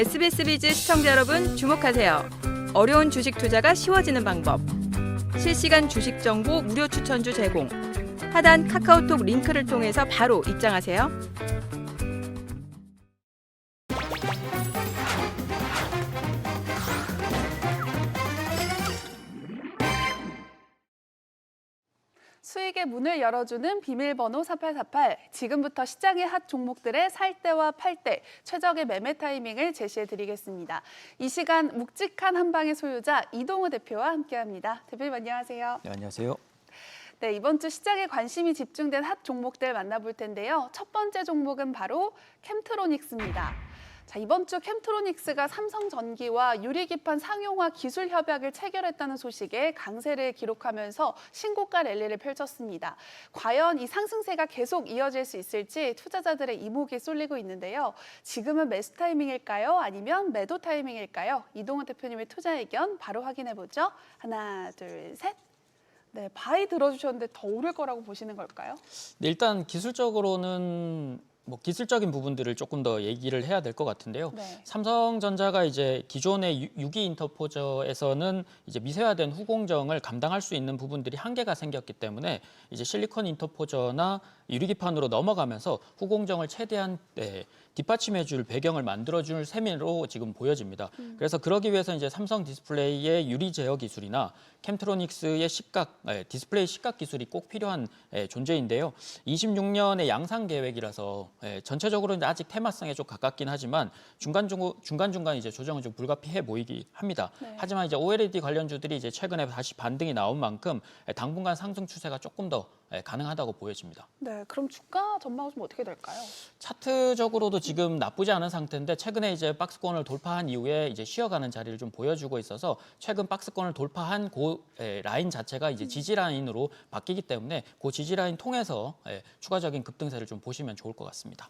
SBS 비즈 시청자 여러분 주목하세요. 어려운 주식 투자가 쉬워지는 방법. 실시간 주식 정보 무료 추천주 제공. 하단 카카오톡 링크를 통해서 바로 입장하세요. 수익의 문을 열어주는 비밀번호 4848. 지금부터 시장의 핫 종목들의 살 때와 팔 때 최적의 매매 타이밍을 제시해 드리겠습니다. 이 시간 묵직한 한방의 소유자 이동우 대표와 함께합니다. 대표님 안녕하세요. 네, 안녕하세요. 네, 이번 주 시장에 관심이 집중된 핫 종목들 만나볼 텐데요. 첫 번째 종목은 바로 캠트로닉스입니다. 자, 이번 주 캠트로닉스가 삼성전기와 유리기판 상용화 기술 협약을 체결했다는 소식에 강세를 기록하면서 신고가 랠리를 펼쳤습니다. 과연 이 상승세가 계속 이어질 수 있을지 투자자들의 이목이 쏠리고 있는데요. 지금은 매수 타이밍일까요? 아니면 매도 타이밍일까요? 이동훈 대표님의 투자 의견 바로 확인해 보죠. 하나, 둘, 셋. 네, 바이 들어주셨는데 더 오를 거라고 보시는 걸까요? 네, 일단 기술적으로는 뭐 기술적인 부분들을 조금 더 얘기를 해야 될 것 같은데요. 네. 삼성전자가 이제 기존의 6기 인터포저에서는 이제 미세화된 후공정을 감당할 수 있는 부분들이 한계가 생겼기 때문에 이제 실리콘 인터포저나 유리기판으로 넘어가면서 후공정을 최대한 네, 뒷받침해줄 배경을 만들어줄 셈으로 지금 보여집니다. 그래서 그러기 위해서 이제 삼성 디스플레이의 유리 제어 기술이나 캠트로닉스의 시각 예, 디스플레이 시각 기술이 꼭 필요한 예, 존재인데요. 26년의 양상 계획이라서 예, 전체적으로 는 아직 테마성에 좀 가깝긴 하지만 중간 중간 중간 이제 조정은 좀 불가피해 보이기 합니다. 네. 하지만 이제 OLED 관련주들이 이제 최근에 다시 반등이 나온 만큼 예, 당분간 상승 추세가 조금 더 예, 가능하다고 보여집니다. 네, 그럼 주가 전망은 좀 어떻게 될까요? 차트적으로도 지금 나쁘지 않은 상태인데 최근에 이제 박스권을 돌파한 이후에 이제 쉬어가는 자리를 좀 보여주고 있어서 최근 박스권을 돌파한 그 에, 라인 자체가 이제 지지 라인으로 바뀌기 때문에 그 지지 라인 통해서 에, 추가적인 급등세를 좀 보시면 좋을 것 같습니다.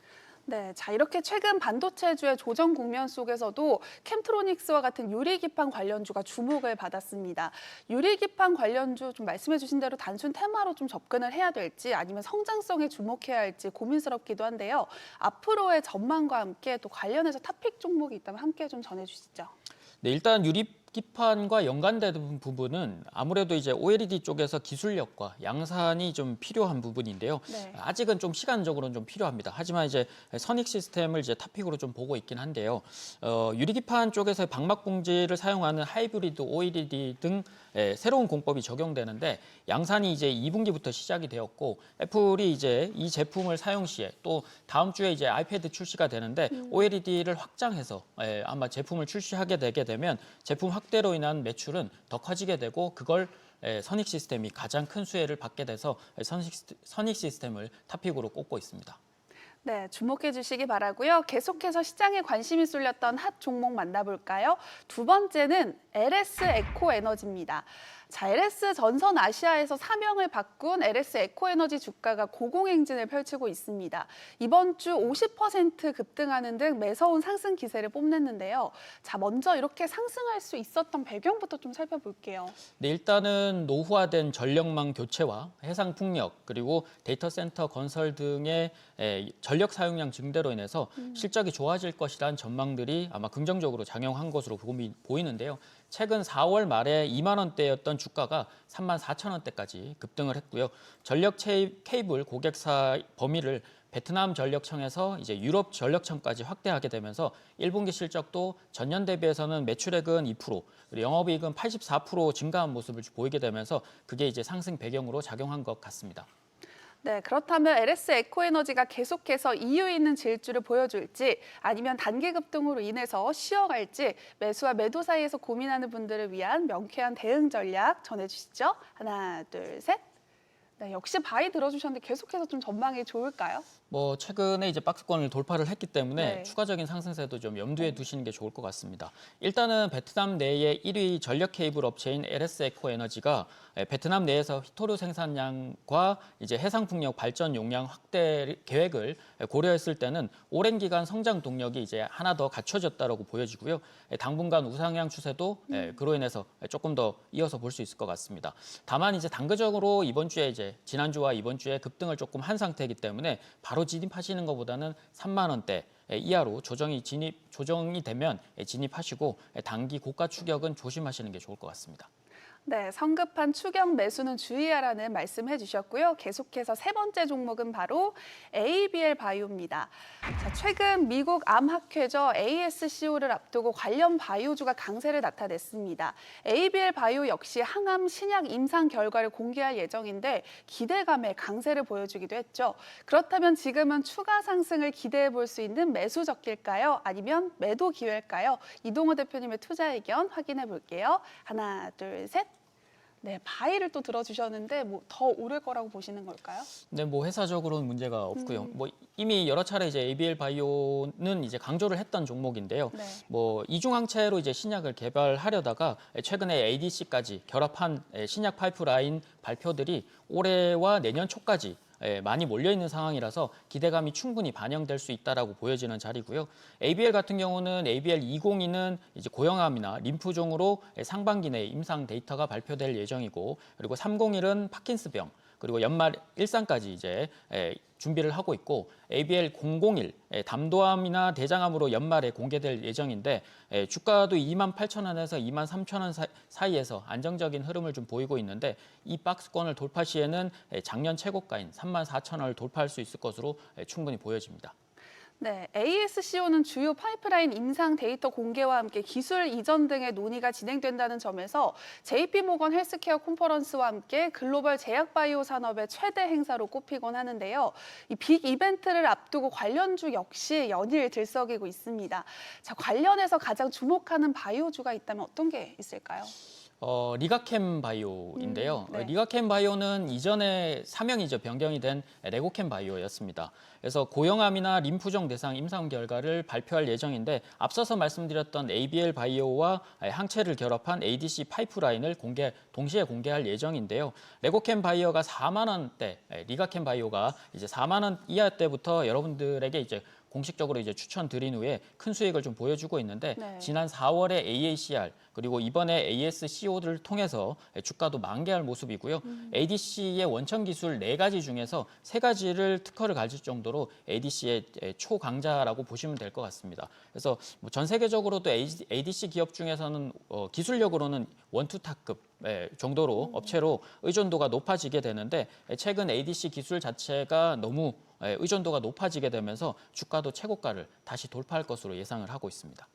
네, 자 이렇게 최근 반도체주의 조정 국면 속에서도 캠트로닉스와 같은 유리기판 관련주가 주목을 받았습니다. 유리기판 관련주 좀 말씀해 주신 대로 단순 테마로 좀 접근을 해야 될지 아니면 성장성에 주목해야 할지 고민스럽기도 한데요. 앞으로의 전망과 함께 또 관련해서 탑픽 종목이 있다면 함께 좀 전해 주시죠. 네, 일단 유리 기판과 연관되는 부분은 아무래도 이제 OLED 쪽에서 기술력과 양산이 좀 필요한 부분인데요. 네. 아직은 좀 시간적으로는 좀 필요합니다. 하지만 이제 선익 시스템을 이제 타픽으로 좀 보고 있긴 한데요. 어, 유리 기판 쪽에서 방막 봉지를 사용하는 하이브리드 OLED 등 예, 새로운 공법이 적용되는데 양산이 이제 2분기부터 시작이 되었고 애플이 이제 이 제품을 사용 시에 또 다음 주에 이제 아이패드 출시가 되는데 OLED를 확장해서 예, 아마 제품을 출시하게 되게 되면 제품 확대로 인한 매출은 더 커지게 되고 그걸 예, 선익 시스템이 가장 큰 수혜를 받게 돼서 선익, 시스- 선익 시스템을 타픽으로 꼽고 있습니다. 네, 주목해 주시기 바라고요. 계속해서 시장에 관심이 쏠렸던 핫 종목 만나볼까요? 두 번째는 LS 에코 에너지입니다. 자, LS 전선 아시아에서 사명을 바꾼 LS 에코 에너지 주가가 고공행진을 펼치고 있습니다. 이번 주 50% 급등하는 등 매서운 상승 기세를 뽐냈는데요. 자, 먼저 이렇게 상승할 수 있었던 배경부터 좀 살펴볼게요. 네, 일단은 노후화된 전력망 교체와 해상 풍력 그리고 데이터 센터 건설 등의 에, 전력 사용량 증대로 인해서 실적이 좋아질 것이란 전망들이 아마 긍정적으로 작용한 것으로 보이- 보이는데요. 최근 4월 말에 2만 원대였던 주가가 3만 4천 원대까지 급등을 했고요. 전력 케이블 고객사 범위를 베트남 전력청에서 이제 유럽 전력청까지 확대하게 되면서 1분기 실적도 전년 대비해서는 매출액은 2%, 그리고 영업이익은 84% 증가한 모습을 보이게 되면서 그게 이제 상승 배경으로 작용한 것 같습니다. 네, 그렇다면 LS 에코에너지가 계속해서 이유 있는 질주를 보여줄지 아니면 단기 급등으로 인해서 쉬어갈지 매수와 매도 사이에서 고민하는 분들을 위한 명쾌한 대응 전략 전해주시죠. 하나, 둘, 셋. 네, 역시 바이 들어주셨는데 계속해서 좀 전망이 좋을까요? 뭐 최근에 이제 박스권을 돌파를 했기 때문에 네. 추가적인 상승세도 좀 염두에 두시는 게 좋을 것 같습니다. 일단은 베트남 내의 1위 전력 케이블 업체인 LS 에코 에너지가 에, 베트남 내에서 히토류 생산량과 이제 해상 풍력 발전 용량 확대 계획을 에, 고려했을 때는 오랜 기간 성장 동력이 이제 하나 더 갖춰졌다라고 보여지고요. 에, 당분간 우상향 추세도 에, 그로 인해서 조금 더 이어서 볼 수 있을 것 같습니다. 다만 이제 단기적으로 이번 주에 이제 지난주와 이번 주에 급등을 조금 한 상태이기 때문에 바로 진입하시는 것보다는 3만 원대 이하로 조정이 진입 조정이 되면 진입하시고 단기 고가 추격은 조심하시는 게 좋을 것 같습니다. 네, 성급한 추격 매수는 주의하라는 말씀해 주셨고요. 계속해서 세 번째 종목은 바로 ABL 바이오입니다. 자, 최근 미국 암학회저 ASCO를 앞두고 관련 바이오주가 강세를 나타냈습니다. ABL 바이오 역시 항암 신약 임상 결과를 공개할 예정인데 기대감에 강세를 보여주기도 했죠. 그렇다면 지금은 추가 상승을 기대해 볼 수 있는 매수 적기일까요? 아니면 매도 기회일까요? 이동호 대표님의 투자 의견 확인해 볼게요. 하나, 둘, 셋. 네, 바이를 또 들어주셨는데 뭐 더 오를 거라고 보시는 걸까요? 근데 뭐 회사적으로는 문제가 없고요. 음. 뭐 이미 여러 차례 이제 ABL 바이오는 이제 강조를 했던 종목인데요. 네. 뭐 이중항체로 이제 신약을 개발하려다가 최근에 ADC까지 결합한 신약 파이프라인 발표들이 올해와 내년 초까지 예, 많이 몰려 있는 상황이라서 기대감이 충분히 반영될 수 있다라고 보여지는 자리고요. ABL 같은 경우는 ABL 202는 이제 고형암이나 림프종으로 상반기 내에 임상 데이터가 발표될 예정이고 그리고 301은 파킨스병 그리고 연말 일상까지 이제 예, 준비를 하고 있고 ABL 001 예, 담도암이나 대장암으로 연말에 공개될 예정인데 예, 주가도 2만 8천 원에서 2만 3천 원 사- 사이에서 안정적인 흐름을 좀 보이고 있는데 이 박스권을 돌파 시에는 예, 작년 최고가인 3만 4천 원을 돌파할 수 있을 것으로 예, 충분히 보여집니다. 네, ASCO는 주요 파이프라인 임상 데이터 공개와 함께 기술 이전 등의 논의가 진행된다는 점에서 JP모건 헬스케어 컨퍼런스와 함께 글로벌 제약 바이오 산업의 최대 행사로 꼽히곤 하는데요. 이 빅 이벤트를 앞두고 관련주 역시 연일 들썩이고 있습니다. 자, 관련해서 가장 주목하는 바이오주가 있다면 어떤 게 있을까요? 어, 리가캠 바이오인데요. 음, 네. 어, 리가캠 바이오는 이전에 사명이 이제 변경이 된 레고캠 바이오였습니다. 그래서 고형암이나 림프종 대상 임상 결과를 발표할 예정인데 앞서서 말씀드렸던 ABL 바이오와 항체를 결합한 ADC 파이프라인을 공개 동시에 공개할 예정인데요. 레고캠 바이오가 4만 원대, 예, 리가캠 바이오가 이제 4만 원 이하 때부터 여러분들에게 이제 공식적으로 이제 추천드린 후에 큰 수익을 좀 보여주고 있는데 네. 지난 4월에 AACR 그리고 이번에 ASCO를 통해서 주가도 만개할 모습이고요. ADC의 원천 기술 네 가지 중에서 세 가지를 특허를 가질 정도로 ADC의 초강자라고 보시면 될 것 같습니다. 그래서 뭐 전 세계적으로도 ADC 기업 중에서는 어, 기술력으로는 원투탑급 예, 정도로 업체로 의존도가 높아지게 되는데 예, 최근 ADC 기술 자체가 너무 예, 의존도가 높아지게 되면서 주가도 최고가를 다시 돌파할 것으로 예상을 하고 있습니다.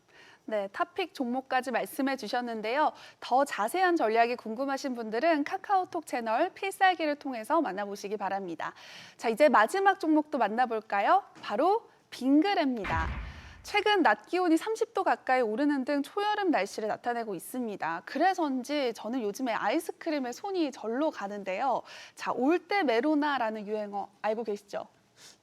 네, 탑픽 종목까지 말씀해 주셨는데요. 더 자세한 전략이 궁금하신 분들은 카카오톡 채널 필살기를 통해서 만나보시기 바랍니다. 자, 이제 마지막 종목도 만나볼까요? 바로 빙그레입니다. 최근 낮 기온이 30도 가까이 오르는 등 초여름 날씨를 나타내고 있습니다. 그래서인지 저는 요즘에 아이스크림에 손이 절로 가는데요. 자, 올 때 메로나라는 유행어 알고 계시죠?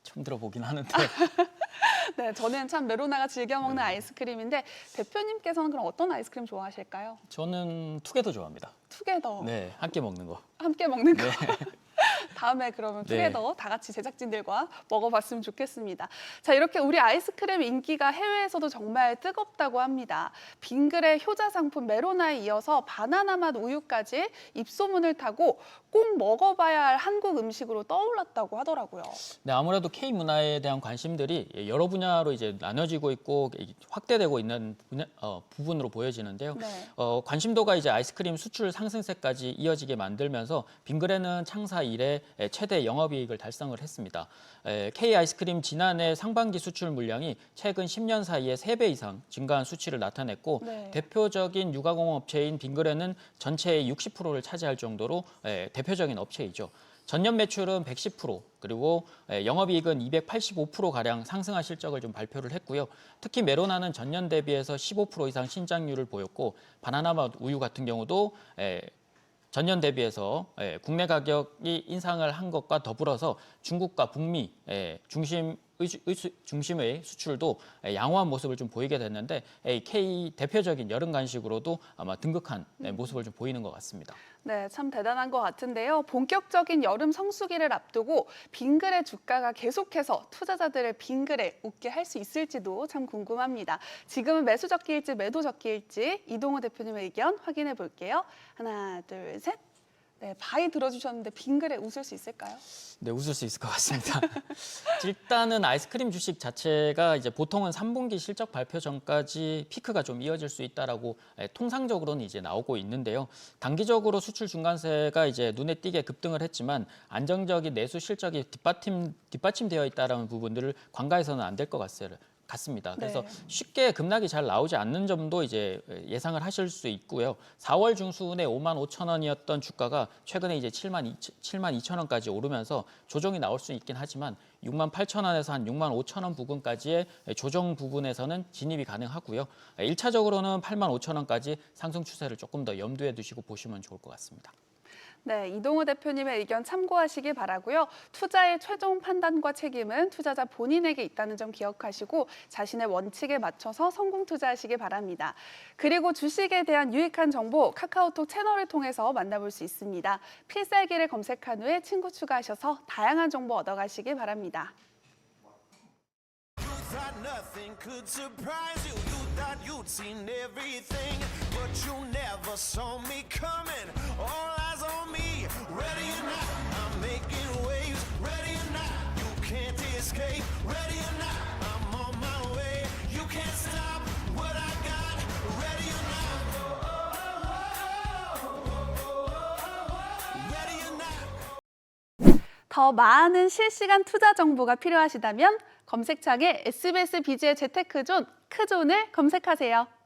처음 들어보긴 하는데 네, 저는 참 메로나가 즐겨 먹는 아이스크림인데 대표님께서는 그럼 어떤 아이스크림 좋아하실까요? 저는 투게더 좋아합니다. 투게더 네, 함께 먹는 거. 함께 먹는 거. 다음에 그러면 네. 투게더 다 같이 제작진들과 먹어봤으면 좋겠습니다. 자 이렇게 우리 아이스크림 인기가 해외에서도 정말 뜨겁다고 합니다. 빙그레 효자 상품 메로나에 이어서 바나나 맛 우유까지 입소문을 타고 꼭 먹어봐야 할 한국 음식으로 떠올랐다고 하더라고요. 네, 아무래도 K 문화에 대한 관심들이 여러 분야로 이제 나눠지고 있고 확대되고 있는 분야, 어, 부분으로 보여지는데요. 네. 어, 관심도가 이제 아이스크림 수출 상승세까지 이어지게 만들면서 빙그레는 창사 이래 최대 영업이익을 달성을 했습니다. 에, K 아이스크림 지난해 상반기 수출 물량이 최근 10년 사이에 3배 이상 증가한 수치를 나타냈고 네. 대표적인 유가공 업체인 빙그레는 전체의 60%를 차지할 정도로 에, 대표적인 업체이죠. 전년 매출은 110% 그리고 에, 영업이익은 285% 가량 상승한 실적을 좀 발표를 했고요. 특히 메로나는 전년 대비해서 15% 이상 신장률을 보였고 바나나 맛 우유 같은 경우도 에, 전년 대비해서 예, 국내 가격이 인상을 한 것과 더불어서 중국과 북미 예, 중심 의, 의, 수- 중심의 수출도 예, 양호한 모습을 좀 보이게 됐는데 예, K 대표적인 여름 간식으로도 아마 등극한 예, 모습을 좀 보이는 것 같습니다. 네, 참 대단한 것 같은데요. 본격적인 여름 성수기를 앞두고 빙그레 주가가 계속해서 투자자들을 빙그레 웃게 할 수 있을지도 참 궁금합니다. 지금은 매수 적기일지 매도 적기일지 이동호 대표님의 의견 확인해 볼게요. 하나, 둘, 셋. 네, 바이 들어주셨는데 빙글에 웃을 수 있을까요? 네, 웃을 수 있을 것 같습니다. 일단은 아이스크림 주식 자체가 이제 보통은 3분기 실적 발표 전까지 피크가 좀 이어질 수 있다라고 예, 통상적으로는 이제 나오고 있는데요. 단기적으로 수출 중간세가 이제 눈에 띄게 급등을 했지만 안정적인 내수 실적이 뒷받침 뒷받침되어 있다라는 부분들을 관가해서는 안 될 것 같습니다. 같습니다. 그래서 네. 쉽게 급락이 잘 나오지 않는 점도 이제 예상을 하실 수 있고요. 4월 중순에 5만 5천 원이었던 주가가 최근에 이제 7만 2, 7만 2천 원까지 오르면서 조정이 나올 수 있긴 하지만 6만 8천 원에서 한 6만 5천 원 부근까지의 조정 부분에서는 진입이 가능하고요. 1차적으로는 8만 5천 원까지 상승 추세를 조금 더 염두에 두시고 보시면 좋을 것 같습니다. 네, 이동우 대표님의 의견 참고하시기 바라고요. 투자의 최종 판단과 책임은 투자자 본인에게 있다는 점 기억하시고 자신의 원칙에 맞춰서 성공 투자하시기 바랍니다. 그리고 주식에 대한 유익한 정보 카카오톡 채널을 통해서 만나볼 수 있습니다. 필살기를 검색한 후에 친구 추가하셔서 다양한 정보 얻어가시기 바랍니다. Thought nothing could surprise you. You thought you'd seen everything, but you never saw me coming. All eyes on me, ready or not, I'm making waves. Ready or not, you can't escape. Ready or not, I'm on my way. You can't stop what I got. Ready or not, ready or not. 더 많은 실시간 투자 정보가 필요하시다면 검색창에 SBS 비즈의 재테크존 크존을 검색하세요.